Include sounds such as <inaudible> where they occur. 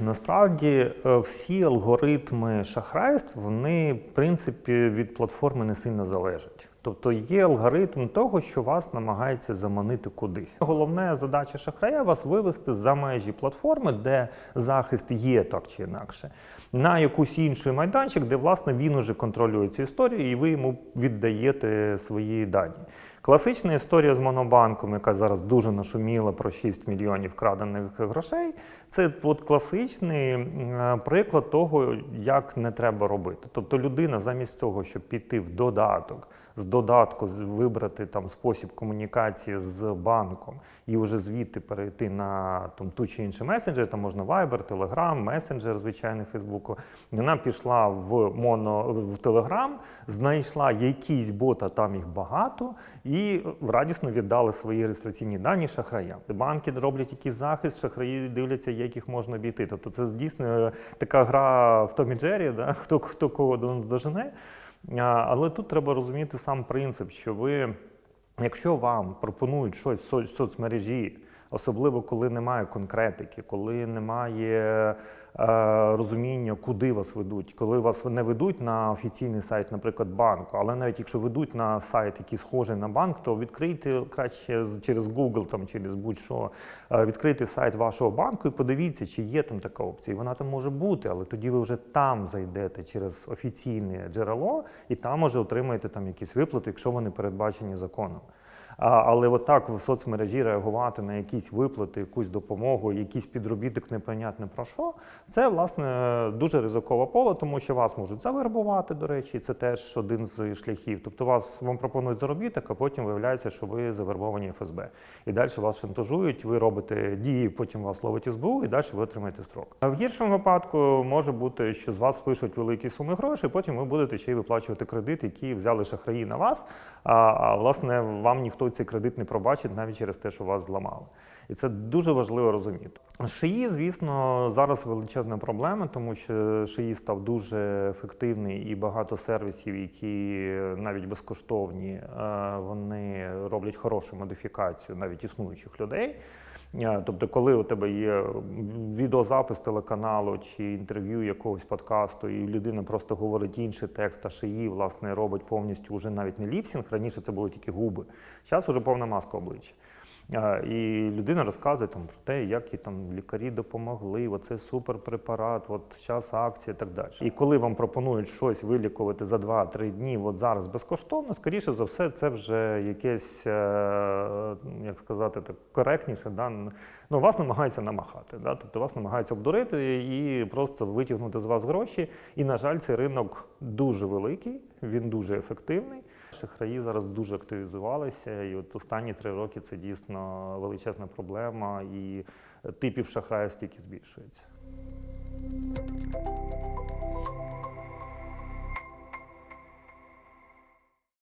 Насправді е, всі алгоритми шахрайств, вони в принципі від платформи не сильно залежать. Тобто є алгоритм того, що вас намагається заманити кудись. Головна задача шахрая вас вивести за межі платформи, де захист є так чи інакше, на якусь інший майданчик, де власне він уже контролює цю історію, і ви йому віддаєте свої дані. Класична історія з монобанком, яка зараз дуже нашуміла про 6 мільйонів вкрадених грошей. Це от класичний приклад того, як не треба робити. Тобто людина замість того, щоб піти в додаток, з додатку вибрати там спосіб комунікації з банком і вже звідти перейти на там, ту чи інший месенджер, там можна Viber, Telegram, месенджер, звичайний Фейсбуку. Вона пішла в моно в Telegram, знайшла якийсь бот, а там їх багато, і радісно віддали свої реєстраційні дані шахраям. Банки роблять якийсь захист, шахраї дивляться, як їх можна обійти. Тобто це дійсно така гра в Томі Джері, да? <laughs> хто, хто кого дожене. Але тут треба розуміти сам принцип, що ви, якщо вам пропонують щось в соцмережі, особливо коли немає конкретики, коли немає е, розуміння, куди вас ведуть, коли вас не ведуть на офіційний сайт, наприклад, банку, але навіть якщо ведуть на сайт, який схожий на банк, то відкрийте краще через Google, там, через будь-що, е, відкрийте сайт вашого банку і подивіться, чи є там така опція. Вона там може бути, але тоді ви вже там зайдете через офіційне джерело і там уже отримаєте там якісь виплати, якщо вони передбачені законом. Але отак в соцмережі реагувати на якісь виплати, якусь допомогу, якийсь підробіток непонятне про що, це власне дуже ризикове поле, тому що вас можуть завербувати, до речі, це теж один з шляхів. Тобто вас вам пропонують заробіток, а потім виявляється, що ви завербовані ФСБ. І далі вас шантажують, ви робите дії, потім вас ловить СБУ, і далі ви отримаєте строк. А в гіршому випадку може бути, що з вас спишуть великі суми грошей, потім ви будете ще й виплачувати кредит, який взяли шахраї на вас. А, а власне вам ніхто цей кредит не пробачить навіть через те, що вас зламали. І це дуже важливо розуміти. Шиї, звісно, зараз величезна проблема, тому що шиї став дуже ефективний і багато сервісів, які навіть безкоштовні, е, вони роблять хорошу модифікацію навіть існуючих людей. Е, Тобто, коли у тебе є відеозапис телеканалу чи інтерв'ю якогось подкасту, і людина просто говорить інший текст, а шиї, власне, робить повністю вже навіть не ліпсінг. Раніше це були тільки губи. Зараз вже повна маска обличчя. І людина розказує там про те, як їй там лікарі допомогли, оце суперпрепарат, от зараз акція і так далі. І коли вам пропонують щось вилікувати за 2-3 дні, от зараз безкоштовно, скоріше за все, це вже якесь, е, як сказати, так коректніше. Да? Ну, вас намагаються намахати, да? тобто вас намагаються обдурити і просто витягнути з вас гроші. І, на жаль, цей ринок дуже великий, він дуже ефективний. Шахраї зараз дуже активізувалися, і от останні три роки це дійсно величезна проблема, і типів шахраїв стільки збільшується.